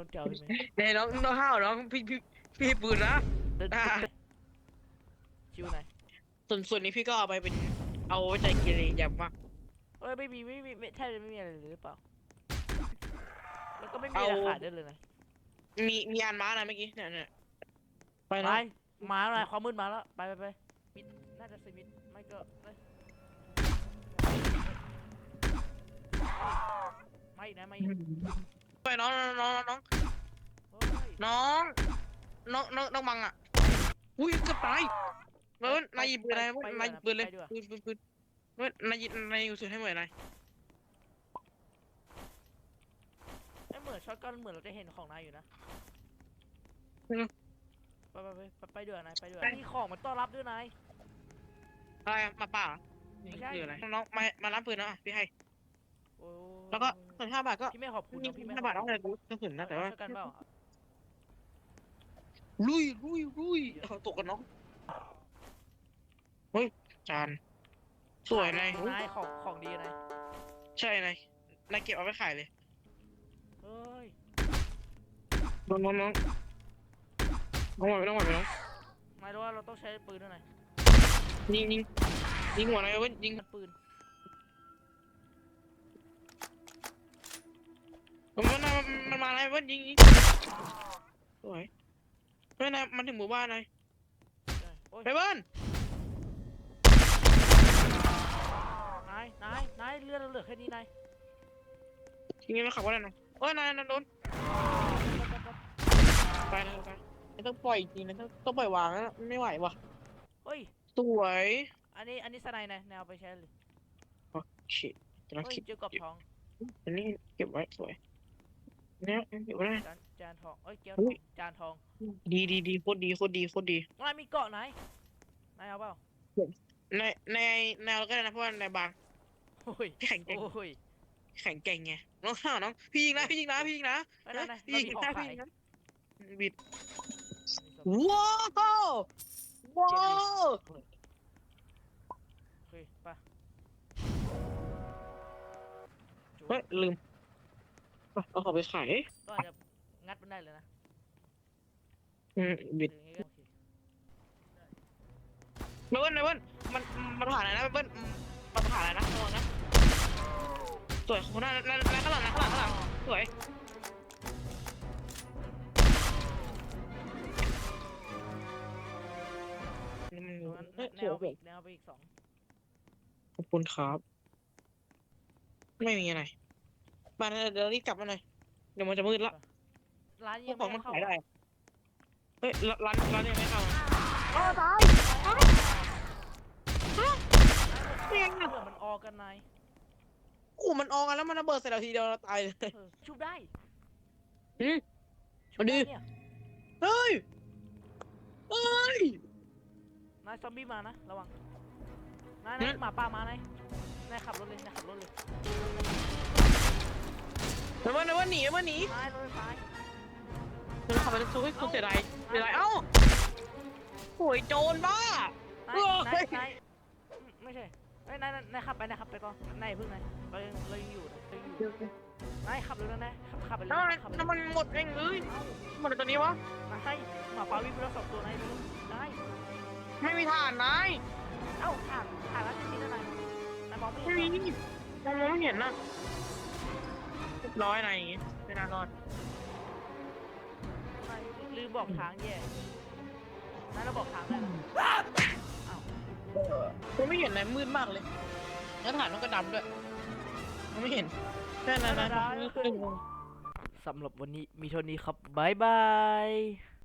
ต้นเจ้าพี่ไหมเนี่ยน้องน้องห้าวน้องพี่พี่พี่ให้ปืนนะเดินอ่าชิวไหนส่วนส่วนนี้พี่ก็เอาไปเป็น เอาไว้ใจเกเรอย่างมาก เอ้ยไม่มีไม่มีไม่แทบจะไม่มีอะไรเลยหรือเปล่า แล้วก็ไม่มีเอาอะไรขาดได้เลยนะมีมีอันม้านะเมื่อกี้เนี่ยเนี่ยไปไปนะมาแล้วความมืดมาแล้วไปไปไปมิดน่าจะสมิดไม่ก็เอ้ยไม่อีกนะไม่อีกไปน้องน้องน้องเฮ้ย น้อง น้องน้องน้องมังอะ อุ้ยเกือบตายเว้ยนายหยิบปืนอะไรเว้ยนายหยิบปืนเลยปืนปืนปืนเว้ยนายหยิบนายอยู่สุดให้เหมือนนายไอ้เหมือนช็อตกันเหมือนเราจะเห็นของนายอยู่นะไปไปไปไปไปเดือนนายไปเดือนนี่ของมันต้อนรับด้วยนายอะไรอะมาป่าไม่ใช่คืออะไรน้องมามารับปืนนะอะพี่ให้ โอ้แล้วก็ส่วนห้าบาทก็พี่ไม่ขอบคุณนี่นะพี่ไม่ห้าบาทเอาอะไรกูกระสุนนะแต่ว่า ช็อตกันเปล่า ลุยลุยลุยเอาตกกันน้องเฮ้ยจานสวยนายนายของของดีนายใช่นายนายเก็บเอาไปขายเลยเฮ้ยน้องน้องน้องน้องหวานไปน้องหวานไปน้องนายรู้ว่าเราต้องใช้ปืนด้วยนายยิงยิงยิงหัวนายเว้ยยิงมันปืนมันมันมันมันมาอะไรเว้ยยิงยิงสวย เฮ้ยนายมันถึงหมู่บ้านนายใช่โอ้ยไปเบิ้ลนายนายนายเลือดเราเหลือแค่นี้นายยิงยังไม่ขับก็ได้นะเฮ้ยนายนายโดนไปนะไปไม่ต้องปล่อยจริงนะต้องต้องปล่อยวางนะไม่ไหวว่ะเฮ้ย สวยอันนี้อันนี้สไนด์นายนายเอาไปใช้เลยชิตกำลังเฮ้ยคิดเจอกรอบทองอันนี้เก็บไว้สวย เนี่ยเก็บไว้ได้จานจานทองเอ้ยแก้วทอุ๊อยงจานทองดีดีดีโคตรดีโคตรดีโคตรดีนายมีเกาะนายนายเอาเปล่าในในแนวก็ได้นะเพราะว่าในบางโอ้ยแข็งแกร่งโอ้ยแข็งแกร่งไงน้องข้าวน้องพี่ยิงนะพี่ยิงนะพี่ยิงนะไม่ได้นายพี่เรายิมีงของนะขาพี่ยยิงนะบิดมีศพว้าวว้าวโอเคไปเฮ้ยลืม เอาเขาไปขายก็อาจจะงัดมันได้เลยนะอืมบิดหรืออย่างงี้ก็โอเคไม่เบิ้ลไม่เบิ้ลมันมันผ่านอะไรนะไม่เบิ้ลมันผ่านอะไรนะระวังนะสวยคนนั้นนั่นนั่นข้างหลังนะข้างหลังข้างหลังสวยตรงนั้นเฮ้ยแนสววยไปสวย อีกแนวไปอีกสองขอบคุณครับ ไม่มีอะไร มาเดี๋ยวรีบกลับมาหน่อยเดี๋ยวมันจะมืดละร้านพวยักงของไม่มันเข้าขายได้เฮ้ยร้านร้านยังไม่เข้าอ้าวตายเปี้ยงเผื่อะอมันออกกันนายโอ้มันออกกันแล้วมันระเบิดใส่เราทีเดียวเราตายเลย เออชุบได้อืมชุบได้เอาดิ เนี่ยเฮ้ยเฮ้ย นายซอมบี้มานะระวังนายอืนายมหมาป่ามานายนายขับรถเลยนายขับรถเลย มันว่ามันหนีมันหนีนายรถไฟฟ้ามันขับไปทุกคนเสียดายเสียดายเอ้าโหยโจรบ้านายเฮ้นายยนายอืมไม่ใช่เอ้ยนายนายนายขับไปนายขับไปก่อนนายอย่าเพิ่งนายเรายังเรายังอยู่นะเรายังอยู่นายขับเลยนะนายขับขับไปเลยน้ำมันขับไปเลยน้ำมันหมดเองเลยหมดตัวนี้วะ นายหมาป่าวิ่งไปแล้วสองตัวนายดูนายไม่มีฐานนายเอ้าผ่านผ่านแล้วจริงๆนะนายนายมองไม่ไม่เห็นมีเหรอมองไม่เห็นนะ เรียบร้อยนายอย่างงี้ไม่น่ารอดนายลืมบอกทางแย่นายเราบอกทางได้เหรออ้าวผมไม่เห็นนายมืดมากเลยแล้วฐานมันก็ดำด้วยมันไม่เห็นแค่นั้นนะสำหรับวันนี้มีเท่านี้ครับ บ๊ายบาย